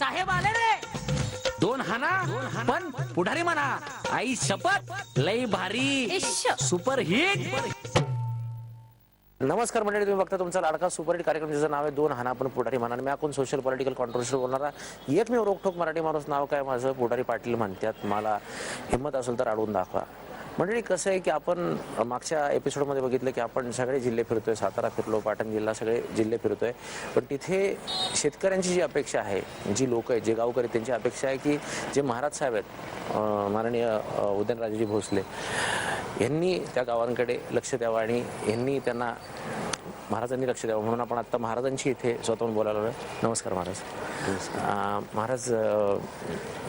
साहेब आले रे. दोन हाना पण पुढारी म्हणा. आई शपथ लई भारी. इश्श. सुपर हिट नमस्कार मंडळी तुम्ही बघता तुमचा लाडका सुपरहिट कार्यक्रम ज्याचं नाव आहे दोन हाना पण पुढारी म्हणा. आणि मी आपण सोशल पॉलिटिकल कॉन्ट्रोवर्सी बोलणारा एकमेव रोखोक मराठी माणूस नाव काय? माझं पुढारी पाटील म्हणतात. मला हिंमत असेल तर अडवून दाखवा. मंडळी कसं आहे की आपण मागच्या एपिसोडमध्ये बघितलं की आपण सगळे जिल्हे फिरतोय सातारा फिरलो पाटण जिल्हा सगळे जिल्हे फिरतोय. पण तिथे शेतकऱ्यांची जी अपेक्षा आहे जी लोक आहेत जे गावकरी त्यांची अपेक्षा आहे की जे महाराज साहेब आहेत माननीय उदयनराजेजी भोसले यांनी त्या गावांकडे लक्ष द्यावं आणि यांनी त्यांना महाराजांनी लक्ष द्यावं. म्हणून आपण आता महाराजांची इथे स्वतःहून बोलायला. नमस्कार महाराज. महाराज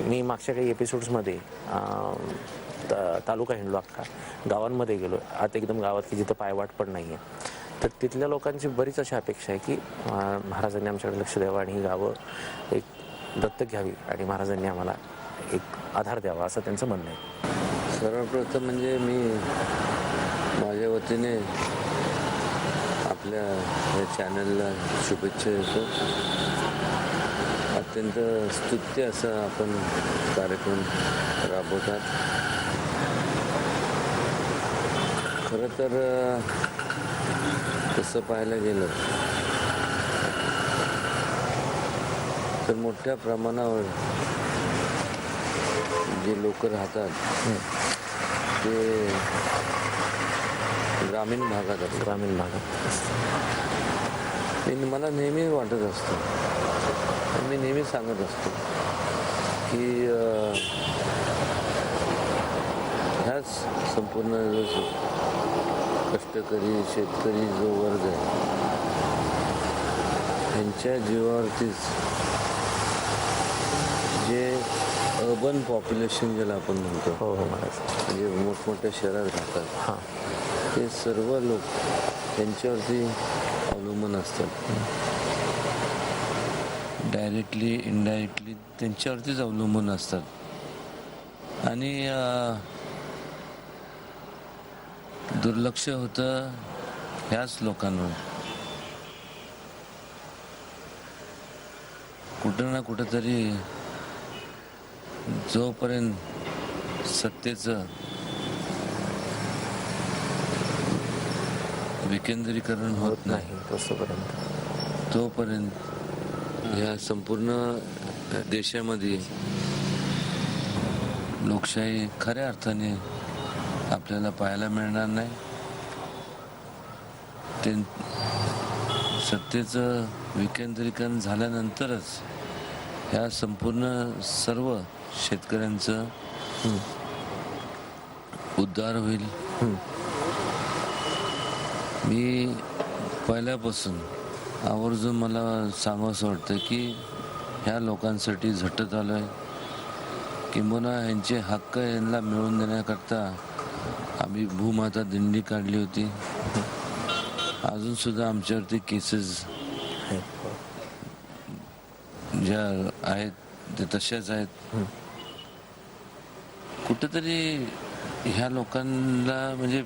मी मागच्या काही एपिसोड्समध्ये तालुका हिंडलो अख्खा. गावांमध्ये गेलो. आता एकदम गावात की जिथं पायवाट पण नाही आहे तर तिथल्या लोकांची बरीच अशी अपेक्षा आहे की महाराजांनी आमच्याकडे लक्ष द्यावं आणि ही गावं एक दत्तक घ्यावी आणि महाराजांनी आम्हाला एक आधार द्यावा असं त्यांचं म्हणणं आहे. सर्वप्रथम म्हणजे मी माझ्या वतीने आपल्या या चॅनलला शुभेच्छा देतो. अत्यंत स्तुत्य असा आपण कार्यक्रम राबवतात. खरं तर तसं पाहायला गेलं तर मोठ्या प्रमाणावर जे लोक राहतात ते ग्रामीण भागात असतात. ग्रामीण भागात मला नेहमी वाटत असतं मी नेहमी सांगत असतो की ह्याच संपूर्ण जो कष्टकरी शेतकरी जो वर्ग आहे ह्यांच्या जीवावरतीच जे अर्बन पॉप्युलेशन ज्याला आपण म्हणतो हो हो म्हणजे मोठमोठ्या शहरात राहतात ते सर्व लोक त्यांच्यावरती अवलंबून असतात. डायरेक्टली इनडायरेक्टली त्यांच्यावरतीच अवलंबून असतात. आणि दुर्लक्ष होतं ह्याच लोकांवर. कुठं ना कुठंतरी जोपर्यंत सत्तेचं विकेंद्रीकरण होत नाही तसंपर्यंत तोपर्यंत. या संपूर्ण देशामध्ये लोकशाही खऱ्या अर्थाने आपल्याला पाहायला मिळणार नाही. ते सत्तेचं विकेंद्रीकरण झाल्यानंतरच ह्या संपूर्ण सर्व शेतकऱ्यांचं उद्धार होईल. मी पहिल्यापासून आवर्जून मला सांगावंसं वाटतं की ह्या लोकांसाठी झटत आलो आहे किंबहुना यांचे हक्क यांना मिळवून देण्याकरता आम्ही भूमाता दिंडी काढली होती. अजून सुद्धा आमच्यावरती केसेस ज्या आहेत ते तशाच आहेत. कुठंतरी ह्या लोकांना म्हणजे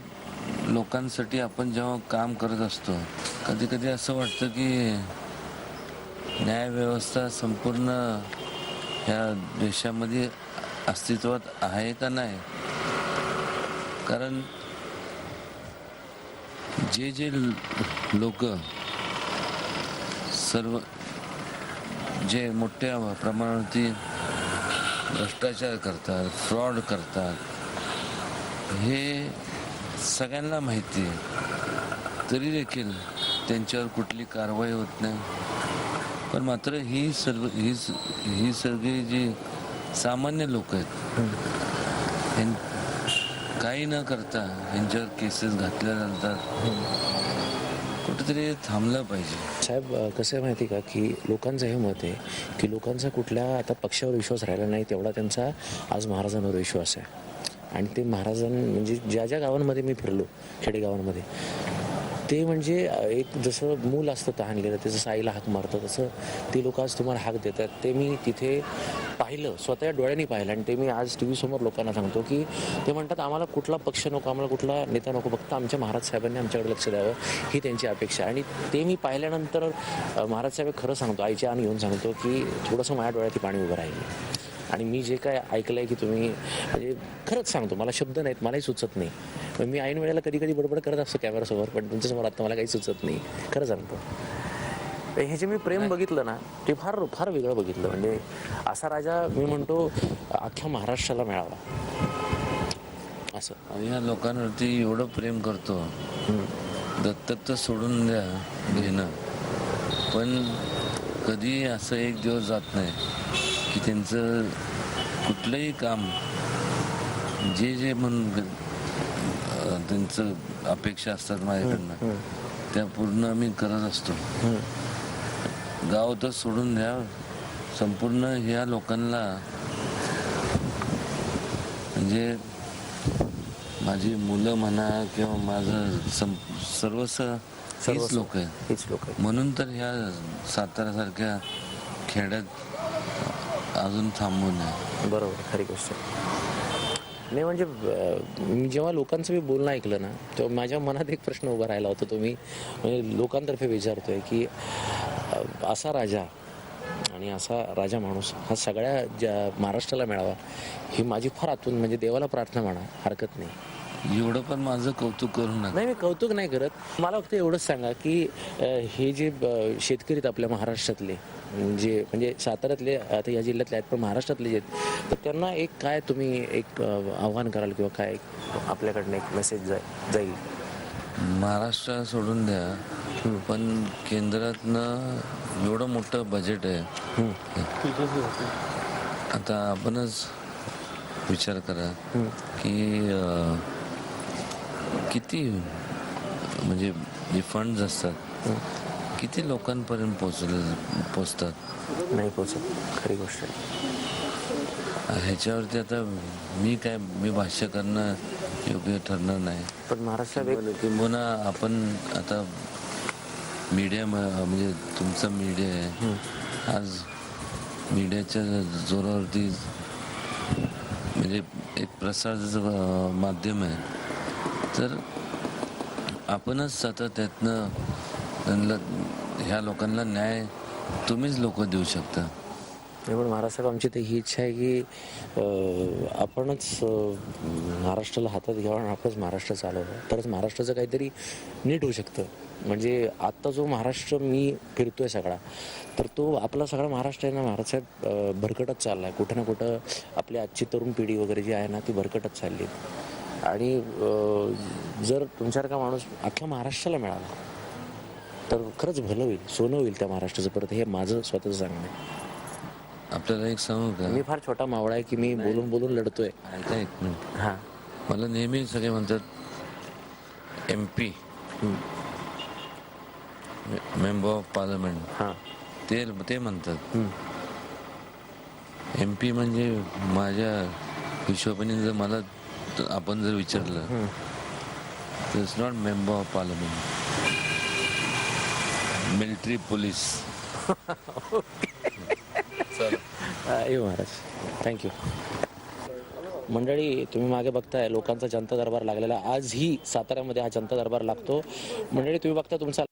लोकांसाठी आपण जेव्हा काम करत असतो कधी कधी असं वाटतं की न्यायव्यवस्था संपूर्ण ह्या देशामध्ये अस्तित्वात आहे का नाही? कारण जे जे लोक सर्व जे मोठ्या प्रमाणावरती भ्रष्टाचार करतात फ्रॉड करतात हे सगळ्यांना माहिती आहे. तरी देखील त्यांच्यावर कुठली कारवाई होत नाही. पण मात्र ही सर्व ही ही सगळी जी सामान्य लोक आहेत काही न करता यांच्यावर केसेस घातल्या जातात. कुठेतरी थांबलं पाहिजे. साहेब कसं आहे माहिती का की लोकांचं हे मत आहे की लोकांचा कुठल्या आता पक्षावर विश्वास राहिला नाही तेवढा त्यांचा आज महाराजांवर विश्वास आहे. आणि ते महाराजां म्हणजे ज्या ज्या गावांमध्ये मी फिरलो खेडेगावांमध्ये ते म्हणजे एक जसं मूल असतं तहानलेलं त्याचं जसं आईला हाक मारतं तसं ती लोक आज तुम्हाला हाक देतात. ते मी तिथे पाहिलं स्वतः डोळ्यांनी पाहिलं आणि ते मी आज टी व्ही समोर लोकांना सांगतो की ते म्हणतात आम्हाला कुठला पक्ष नको आम्हाला कुठला नेता नको फक्त आमच्या महाराज साहेबांनी आमच्याकडे लक्ष द्यावं. ही त्यांची अपेक्षा आहे. आणि ते मी पाहिल्यानंतर महाराज साहेब खरं सांगतो आईच्या आणि येऊन सांगतो की थोडंसं माझ्या डोळ्यात पाणी उभं राहिलं. आणि मी जे काय ऐकलं आहे की तुम्ही म्हणजे खरंच सांगतो मला शब्द नाहीत मलाही सुचत नाही. पण मी ऐन वेळेला कधी कधी बडबड करत असतो कॅमेरासमोर पण तुमच्यासमोर आता मला काही सुचत नाही. खरं सांगतो. तर हे जे मी प्रेम बघितलं ना ते फार फार वेगळं बघितलं. म्हणजे असा राजा मी म्हणतो अख्ख्या महाराष्ट्राला मिळावा. असं. आणि ह्या लोकांवरती एवढं प्रेम करतो. दत्तक तर सोडून द्या घेणं. पण कधी असं एक दिवस जात नाही की त्यांचं कुठलंही काम जे जे म्हणून त्यांचं अपेक्षा असतात माझ्याकडनं. त्या पूर्ण मी करत असतो. गाव तर सोडून द्या. संपूर्ण ह्या लोकांना म्हणजे माझी मुलं म्हणा किंवा माझं सं- सर्वस्व हीच लोक आहेत. म्हणून तर ह्या साताऱ्यासारख्या खेड्यात अजून थांबू नये. बरोबर खरी गोष्ट. नाही म्हणजे मी जेव्हा लोकांचं मी बोलणं ऐकलं ना तेव्हा माझ्या मनात एक प्रश्न उभा राहिला होता तो मी म्हणजे लोकांतर्फे विचारतोय की असा राजा आणि असा राजा माणूस हा सगळ्या ज्या महाराष्ट्राला मिळावा ही माझी फार आतून म्हणजे देवाला प्रार्थना म्हणा हरकत नाही. एवढं पण माझं कौतुक करू नका. नाही मी कौतुक नाही करत. मला फक्त एवढंच सांगा की हे जे शेतकरी आहेत आपल्या महाराष्ट्रातले जे म्हणजे साताऱ्यातले आता या जिल्ह्यातले आहेत पण महाराष्ट्रातले जे आहेत तर त्यांना एक काय तुम्ही एक आव्हान कराल किंवा काय एक आपल्याकडनं एक मेसेज जाय जाईल? महाराष्ट्र सोडून द्या पण केंद्रातनं एवढं मोठं बजेट आहे. आता आपणच विचार करा की किती म्हणजे जे फंड्स असतात किती लोकांपर्यंत पोचले पोचतात? नाही पोचत खरी गोष्ट ह्याच्यावरती आता मी काय मी भाष्य करणं योग्य ठरणार नाही. पण महाराष्ट्रात किंबहुना आपण आता मीडिया म्हणजे तुमचं मीडिया आहे. आज मीडियाच्या जोरावरती म्हणजे एक प्रसाराचं अं, माध्यम आहे. तर आपणच सतत त्यातनं त्यांना ह्या लोकांना न्याय तुम्हीच लोक देऊ शकता. नाही पण महाराष्ट्रात आमची तर ही इच्छा आहे की आपणच महाराष्ट्राला हातात घ्यावा आणि आपणच महाराष्ट्र चालवावं. तरच महाराष्ट्राचं काहीतरी नीट होऊ शकतं. म्हणजे आत्ता जो महाराष्ट्र मी फिरतोय सगळा तर तो आपला सगळा महाराष्ट्र आहे ना महाराष्ट्रात भरकटच चालला आहे कुठं ना कुठं आपली आजची तरुण पिढी वगैरे जी आहे ना ती भरकटच चालली आहे. आणि जर तुमच्यासारखा माणूस अख्ख्या महाराष्ट्राला मिळाला तर खरंच भलं होईल सोनं होईल त्या महाराष्ट्राचं. परत हे माझं स्वतःचं सांगणं आहे. आपल्याला एक सांगू का? मी फार छोटा मावळा आहे की मी बोलून बोलून लढतोय. ऐका एक मिनिट. हा. मला नेहमी सगळे म्हणतात M P member of parliament हा. ते ते म्हणतात. हम्म. एम पी म्हणजे माझ्या हिशोबाने जर मला त- आपण जर विचारलं तर it's not member of parliament military police येऊ महाराज. थँक्यू मंडळी तुम्ही मागे बघताय लोकांचा जनता दरबार लागलेला. आजही साताऱ्यामध्ये हा जनता दरबार लागतो. मंडळी तुम्ही बघता तुमचा